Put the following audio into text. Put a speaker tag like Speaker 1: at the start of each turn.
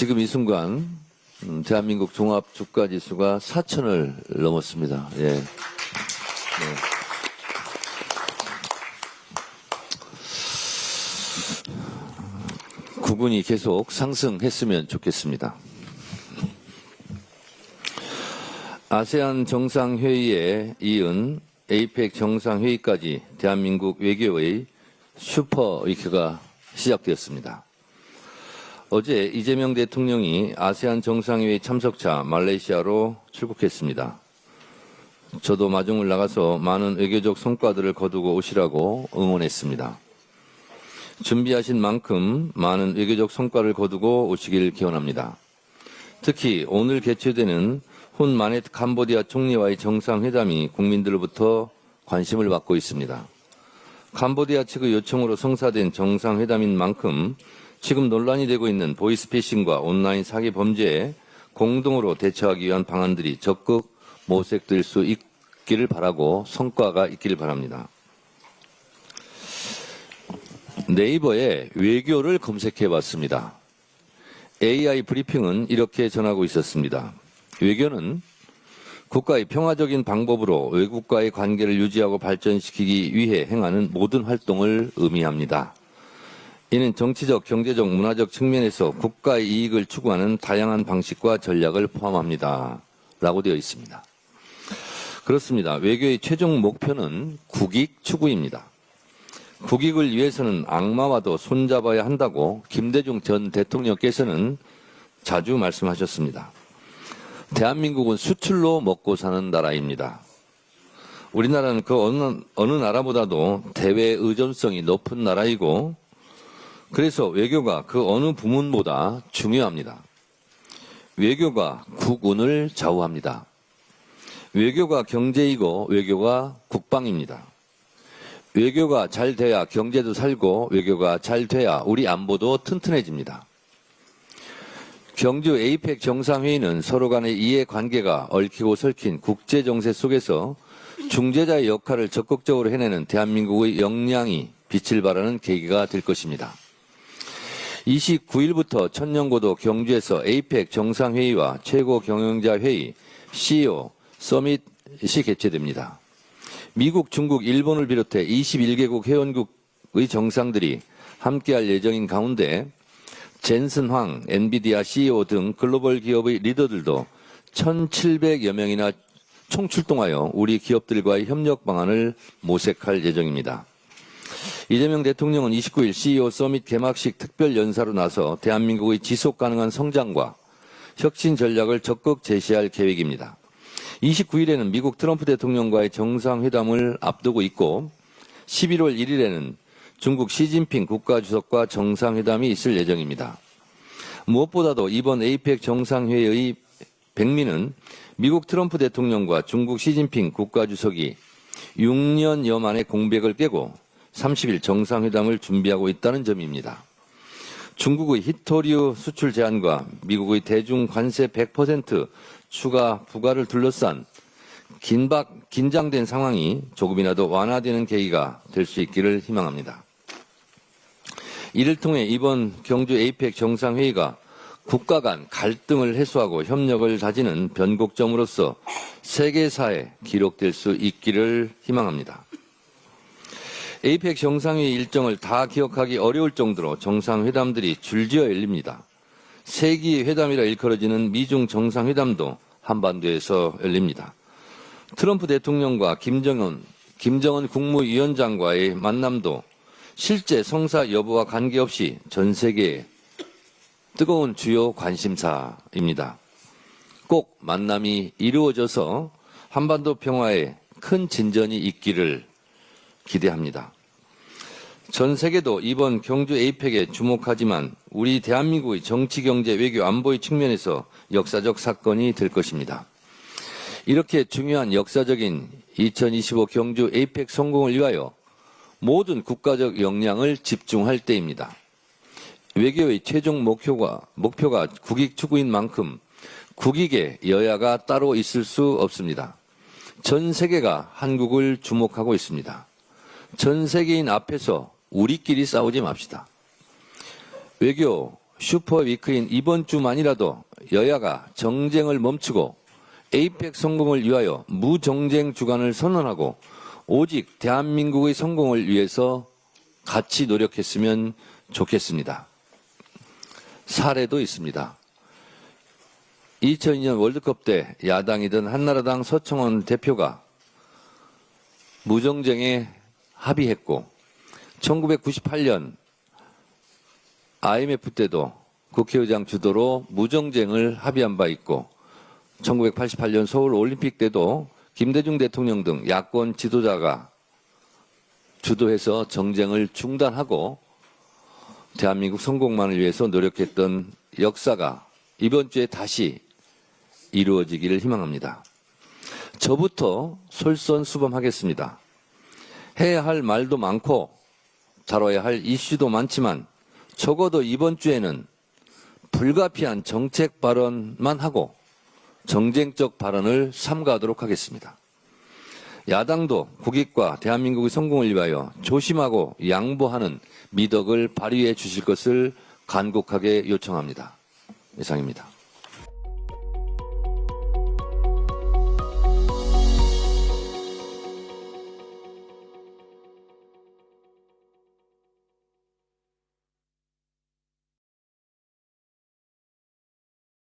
Speaker 1: 지금 이 순간 음, 대한민국 종합 주가 지수가 4천을 넘었습니다. 예. 네. 구분이 계속 상승했으면 좋겠습니다. 아세안 정상회의에 이은 에이펙 정상회의까지 대한민국 외교의 슈퍼 위크가 시작되었습니다. 어제 이재명 대통령이 아세안 정상회의 참석차 말레이시아로 출국했습니다. 저도 마중을 나가서 많은 외교적 성과들을 거두고 오시라고 응원했습니다. 준비하신 만큼 많은 외교적 성과를 거두고 오시길 기원합니다. 특히 오늘 개최되는 훈 마넷 캄보디아 총리와의 정상회담이 국민들로부터 관심을 받고 있습니다. 캄보디아 측의 요청으로 성사된 정상회담인 만큼 지금 논란이 되고 있는 보이스피싱과 온라인 사기 범죄에 공동으로 대처하기 위한 방안들이 적극 모색될 수 있기를 바라고 성과가 있기를 바랍니다. 네이버에 외교를 검색해 봤습니다. AI 브리핑은 이렇게 전하고 있었습니다. 외교는 국가의 평화적인 방법으로 외국과의 관계를 유지하고 발전시키기 위해 행하는 모든 활동을 의미합니다. 이는 정치적, 경제적, 문화적 측면에서 국가의 이익을 추구하는 다양한 방식과 전략을 포함합니다. 라고 되어 있습니다. 그렇습니다. 외교의 최종 목표는 국익 추구입니다. 국익을 위해서는 악마와도 손잡아야 한다고 김대중 전 대통령께서는 자주 말씀하셨습니다. 대한민국은 수출로 먹고 사는 나라입니다. 우리나라는 그 어느, 어느 나라보다도 대외 의존성이 높은 나라이고 그래서 외교가 그 어느 부문보다 중요합니다. 외교가 국운을 좌우합니다. 외교가 경제이고 외교가 국방입니다. 외교가 잘 돼야 경제도 살고 외교가 잘 돼야 우리 안보도 튼튼해집니다. 경주 에이펙 정상회의는 서로 간의 이해관계가 얽히고 설킨 국제 정세 속에서 중재자의 역할을 적극적으로 해내는 대한민국의 역량이 빛을 발하는 계기가 될 것입니다. 29일부터 천년고도 경주에서 에이펙 정상회의와 최고 경영자 회의, CEO 서밋이 개최됩니다. 미국, 중국, 일본을 비롯해 21개국 회원국의 정상들이 함께할 예정인 가운데 젠슨 황, 엔비디아 CEO 등 글로벌 기업의 리더들도 1,700여 명이나 총출동하여 우리 기업들과의 협력 방안을 모색할 예정입니다. 이재명 대통령은 29일 CEO 서밋 개막식 특별 연사로 나서 대한민국의 지속 가능한 성장과 혁신 전략을 적극 제시할 계획입니다. 29일에는 미국 트럼프 대통령과의 정상회담을 앞두고 있고 11월 1일에는 중국 시진핑 국가주석과 정상회담이 있을 예정입니다. 무엇보다도 이번 에이펙 정상회의의 백미는 미국 트럼프 대통령과 중국 시진핑 국가주석이 6년여 만에 공백을 깨고 30일 정상회담을 준비하고 있다는 점입니다. 중국의 히토류 수출 제한과 미국의 대중 관세 100% 추가 부과를 둘러싼 긴박, 긴장된 상황이 조금이라도 완화되는 계기가 될 수 있기를 희망합니다. 이를 통해 이번 경주 에이펙 정상회의가 국가 간 갈등을 해소하고 협력을 다지는 변곡점으로서 세계사에 기록될 수 있기를 희망합니다. 에이펙 정상회의 일정을 다 기억하기 어려울 정도로 정상회담들이 줄지어 열립니다. 세기 회담이라 일컬어지는 미중 정상회담도 한반도에서 열립니다. 트럼프 대통령과 김정은, 김정은 국무위원장과의 만남도 실제 성사 여부와 관계없이 전 세계에 뜨거운 주요 관심사입니다. 꼭 만남이 이루어져서 한반도 평화에 큰 진전이 있기를 기대합니다. 전 세계도 이번 경주 에이펙에 주목하지만 우리 대한민국의 정치, 경제, 외교, 안보의 측면에서 역사적 사건이 될 것입니다. 이렇게 중요한 역사적인 2025 경주 에이펙 성공을 위하여 모든 국가적 역량을 집중할 때입니다. 외교의 최종 목표가, 목표가 국익 추구인 만큼 국익에 여야가 따로 있을 수 없습니다. 전 세계가 한국을 주목하고 있습니다. 전 세계인 앞에서 우리끼리 싸우지 맙시다. 외교, 슈퍼위크인 이번 주만이라도 여야가 정쟁을 멈추고 에이펙 성공을 위하여 무정쟁 주간을 선언하고 오직 대한민국의 성공을 위해서 같이 노력했으면 좋겠습니다. 사례도 있습니다. 2002년 월드컵 때 야당이던 한나라당 서청원 대표가 무정쟁에 합의했고 1998년 IMF 때도 국회의장 주도로 무정쟁을 합의한 바 있고 1988년 서울 올림픽 때도 김대중 대통령 등 야권 지도자가 주도해서 정쟁을 중단하고 대한민국 성공만을 위해서 노력했던 역사가 이번 주에 다시 이루어지기를 희망합니다. 저부터 솔선수범하겠습니다. 해야 할 말도 많고 다뤄야 할 이슈도 많지만 적어도 이번 주에는 불가피한 정책 발언만 하고 정쟁적 발언을 삼가하도록 하겠습니다. 야당도 국익과 대한민국의 성공을 위하여 조심하고 양보하는 미덕을 발휘해 주실 것을 간곡하게 요청합니다. 이상입니다.